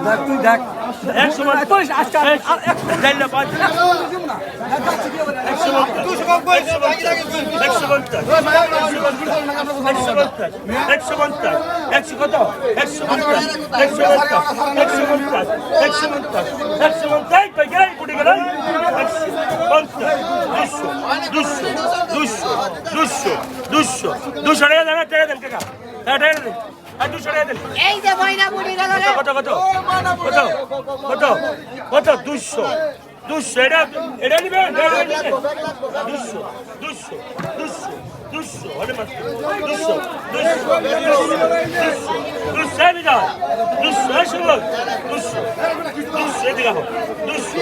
দেখ তুই দেখ দুশো দুশো দুশো দুশো টাকা দেন টাকা দেন কাকা টাকা দেন দুশো টাকা দেন এই যে ময়না বুড়ি গেল কত কত কত কত কত দুশো দুশো এটা এটা নিবে দুশো দুশো দুশো দুশো মাছ দুশো দুশো দুশো এদিকে দুশো দুশো দুশো এদিকে দুশো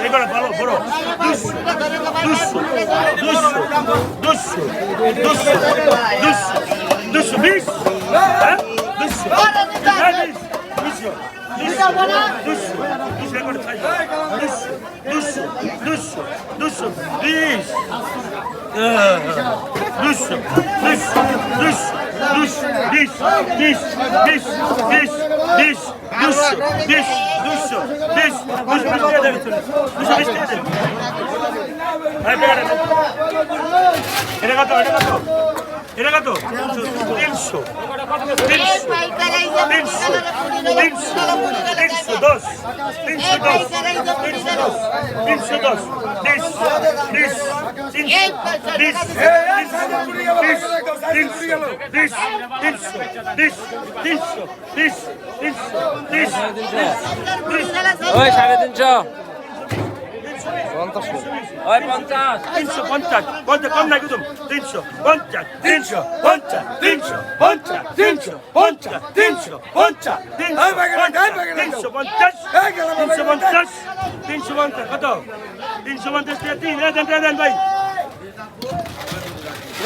এবার বলো বলো দুশো দুশো দুশো দুশো দুশো দুশো বিশ এটা কত এটা কত এটা কত তিনশো তিনশো দশ তিনশো দশ তিনশো দশ তিনশো দশ বিশ বিশ বিশ বিশ বিশ বিশ বিশ বিশ বিশ সাড়ে তিনশো ওই পঞ্চাশ। তিনশো পঞ্চাশ। পঞ্চাশ কম নাই একদম তিনশো পঞ্চাশ তিনশো পঞ্চাশ তিনশো পঞ্চাশ তিনশো পঞ্চাশ তিনশো পঞ্চাশ তিনশো পঞ্চাশ তিনশো পঞ্চাশ তিনশো পঞ্চাশ কত? তিনশো পঞ্চাশ তিন দেন দেন ভাই।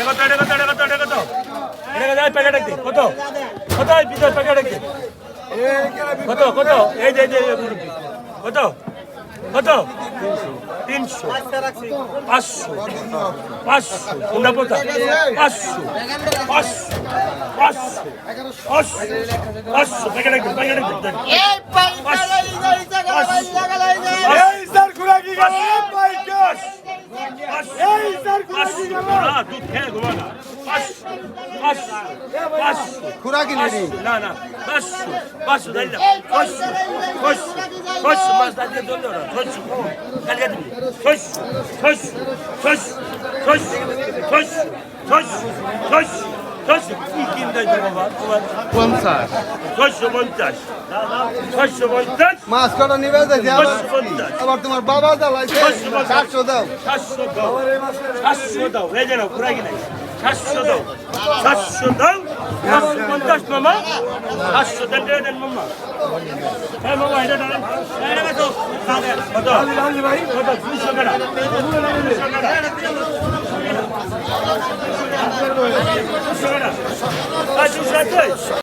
কত এটা কত এটা কত এটা কত? এটা কত প্যাকেট একদিন কত? কত এই ভিতর প্যাকেট একদিন কত কত? এই যে, কত? কত? তিনশো। পাঁচশো। পাঁচশো। কোনটা পাঁচশো। পাঁচশো। পাঁচশো। পাঁচশো। পাঁচশো। না না। পাঁচশো। পাঁচশো। পাঁচশো। ধরলো না ছয়শো কালকে দিবি ছয়শো ছয়শো ছয়শো ছয়শো ছয়শো ছয়শো ছয়শো ছয়শো কি কিনতে দেবো বাবা তোমার পঞ্চাশ ছয়শো পঞ্চাশ ছয়শো পঞ্চাশ মাছ কটা নিবে দেখি আবার আবার তোমার বাবা পঞ্চাশ। সাতশো দাও। সাতশো দাও। সাতশো দাও। এই যেন কি নাই সাতশো দাও। সাতশো দাও। সাতশো পঞ্চাশ মামা। সাতশো দেন দেন দেন, মামা। হ্যাঁ মামা, এটা এটা কত কত দুশো